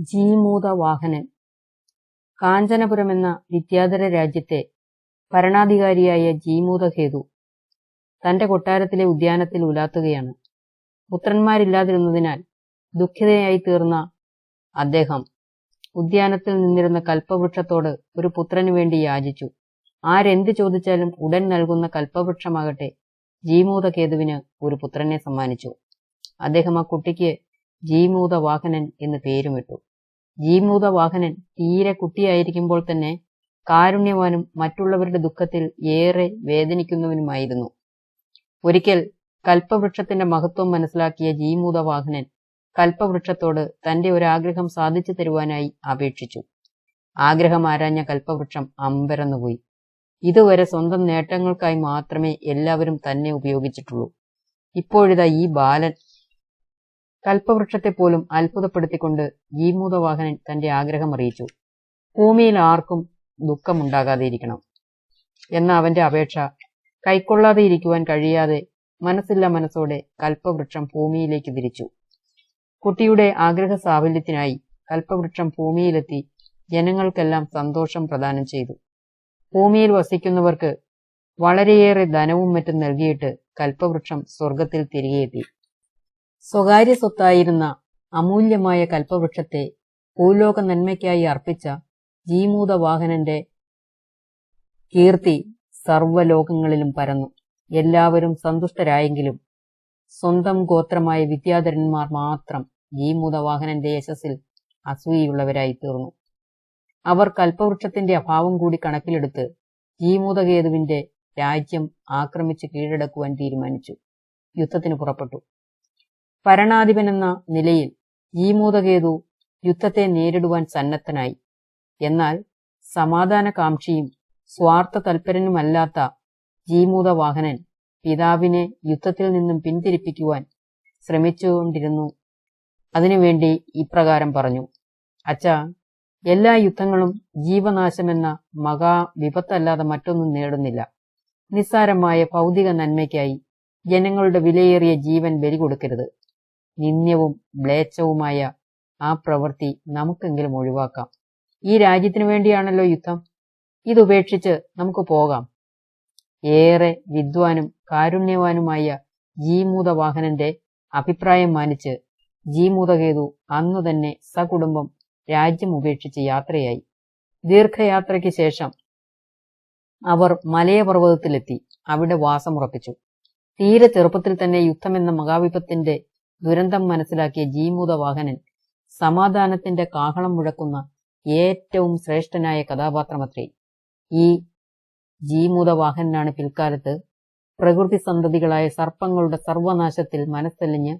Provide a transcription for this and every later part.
ജീമൂത വാഹനൻ കാഞ്ചനപുരമെന്ന വിദ്യാധര രാജ്യത്തെ ഭരണാധികാരിയായ ജീമൂതഹേതു തന്റെ കൊട്ടാരത്തിലെ ഉദ്യാനത്തിൽ ഉലാത്തുകയാണ്. പുത്രന്മാരില്ലാതിരുന്നതിനാൽ ദുഃഖിതയായി തീർന്ന അദ്ദേഹം ഉദ്യാനത്തിൽ നിന്നിരുന്ന കൽപ്പവൃക്ഷത്തോട് ഒരു പുത്രനു വേണ്ടി യാചിച്ചു. ആരെന്ത് ചോദിച്ചാലും ഉടൻ നൽകുന്ന കൽപ്പവൃക്ഷമാകട്ടെ ജീമൂതകേതുവിന് ഒരു പുത്രനെ സമ്മാനിച്ചു. അദ്ദേഹം ആ കുട്ടിക്ക് ജീമൂത വാഹനൻ എന്ന് പേരുമിട്ടു. ജീമൂത വാഹനൻ തീരെ കുട്ടിയായിരിക്കുമ്പോൾ തന്നെ കാരുണ്യവാനും മറ്റുള്ളവരുടെ ദുഃഖത്തിൽ ഏറെ വേദനിക്കുന്നവനുമായിരുന്നു. ഒരിക്കൽ കൽപ്പവൃക്ഷത്തിന്റെ മഹത്വം മനസ്സിലാക്കിയ ജീമൂത വാഹനൻ കൽപ്പവൃക്ഷത്തോട് തന്റെ ഒരാഗ്രഹം സാധിച്ചു തരുവാനായി അപേക്ഷിച്ചു. ആഗ്രഹം ആരാഞ്ഞ കൽപ്പവൃക്ഷം അമ്പരന്നുപോയി. ഇതുവരെ സ്വന്തം നേട്ടങ്ങൾക്കായി മാത്രമേ എല്ലാവരും തന്നെ ഉപയോഗിച്ചിട്ടുള്ളൂ. ഇപ്പോഴിതാ ഈ ബാലൻ കൽപ്പവൃക്ഷത്തെ പോലും അത്ഭുതപ്പെടുത്തിക്കൊണ്ട് ജീമൂതവാഹനൻ തന്റെ ആഗ്രഹം അറിയിച്ചു ഭൂമിയിൽ ആർക്കും ദുഃഖമുണ്ടാകാതെയിരിക്കണം എന്ന അവന്റെ അപേക്ഷ കൈക്കൊള്ളാതെ ഇരിക്കുവാൻ കഴിയാതെ മനസ്സില്ല മനസ്സോടെ കൽപ്പവൃക്ഷം ഭൂമിയിലേക്ക് തിരിച്ചു. കുട്ടിയുടെ ആഗ്രഹ സാഫല്യത്തിനായി കൽപ്പവൃക്ഷം ഭൂമിയിലെത്തി ജനങ്ങൾക്കെല്ലാം സന്തോഷം പ്രദാനം ചെയ്തു. ഭൂമിയിൽ വസിക്കുന്നവർക്ക് വളരെയേറെ ധനവും മറ്റും നൽകിയിട്ട് കൽപ്പവൃക്ഷം സ്വർഗത്തിൽ തിരികെയെത്തി. സ്വകാര്യ സ്വത്തായിരുന്ന അമൂല്യമായ കൽപ്പവൃക്ഷത്തെ ഭൂലോക നന്മയ്ക്കായി അർപ്പിച്ച ജീമൂത വാഹനന്റെ കീർത്തി സർവലോകങ്ങളിലും പരന്നു. എല്ലാവരും സന്തുഷ്ടരായെങ്കിലും സ്വന്തം ഗോത്രമായ വിദ്യാധരന്മാർ മാത്രം ജീമൂത വാഹനന്റെ യശസ്സിൽ അസൂയുള്ളവരായി തീർന്നു അവർ കൽപ്പവൃക്ഷത്തിന്റെ അഭാവം കൂടി കണക്കിലെടുത്ത് ജീമൂതകേതുവിന്റെ രാജ്യം ആക്രമിച്ച് കീഴടക്കുവാൻ തീരുമാനിച്ചു. യുദ്ധത്തിന് പുറപ്പെട്ടു. ഭരണാധിപൻ നിലയിൽ ഈ മൂതകേതു യുദ്ധത്തെ നേരിടുവാൻ സന്നദ്ധനായി. എന്നാൽ സമാധാനകാംക്ഷിയും സ്വാർത്ഥ തൽപരനുമല്ലാത്ത ജീമൂതവാഹനൻ പിതാവിനെ യുദ്ധത്തിൽ നിന്നും പിന്തിരിപ്പിക്കുവാൻ ശ്രമിച്ചുകൊണ്ടിരുന്നു. അതിനുവേണ്ടി ഇപ്രകാരം പറഞ്ഞു. അച്ഛ എല്ലാ യുദ്ധങ്ങളും ജീവനാശമെന്ന മഹാ വിപത്തല്ലാതെ മറ്റൊന്നും നേടുന്നില്ല. നിസ്സാരമായ ഭൗതിക നന്മയ്ക്കായി ജനങ്ങളുടെ വിലയേറിയ ജീവൻ ബലി കൊടുക്കരുത് നിന്ദ്യവും മ്ലേച്ഛവുമായ ആ പ്രവൃത്തി നമുക്കെങ്കിലും ഒഴിവാക്കാം. ഈ രാജ്യത്തിനു വേണ്ടിയാണല്ലോ യുദ്ധം. ഇതുപേക്ഷിച്ച് നമുക്ക് പോകാം. ഏറെ വിദ്വാനും കാരുണ്യവാനുമായ ജീമൂതവാഹനന്റെ അഭിപ്രായം മാനിച്ച് ജീമൂതകേതു അന്നു തന്നെ സകുടുംബം രാജ്യം ഉപേക്ഷിച്ച് യാത്രയായി. ദീർഘയാത്രയ്ക്ക് ശേഷം അവർ മലയപർവതത്തിലെത്തി. അവിടെ വാസമുറപ്പിച്ചു. തീരെ ചെറുപ്പത്തിൽ തന്നെ യുദ്ധമെന്ന മഹാവിപത്തിന്റെ ദുരന്തം മനസ്സിലാക്കിയ ജീമൂതവാഹനൻ സമാധാനത്തിന്റെ കാഹളം മുഴക്കുന്ന ഏറ്റവും ശ്രേഷ്ഠനായ കഥാപാത്രമത്രേ. ഈ ജീമൂതവാഹനാണ് പിൽക്കാലത്ത് പ്രകൃതി സന്തതികളായ സർപ്പങ്ങളുടെ സർവനാശത്തിൽ മനസ്സലിഞ്ഞ്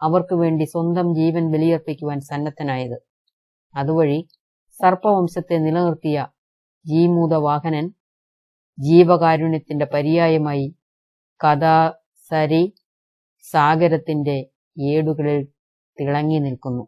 അവർക്ക് വേണ്ടി സ്വന്തം ജീവൻ ബലിയർപ്പിക്കുവാൻ സന്നദ്ധനായത്. അതുവഴി സർപ്പവംശത്തെ നിലനിർത്തിയ ജീമൂതവാഹനൻ ജീവകാരുണ്യത്തിന്റെ പര്യായമായി കഥാസരി സാഗരത്തിന്റെ ഏടുകളിൽ തിളങ്ങി നിൽക്കുന്നു.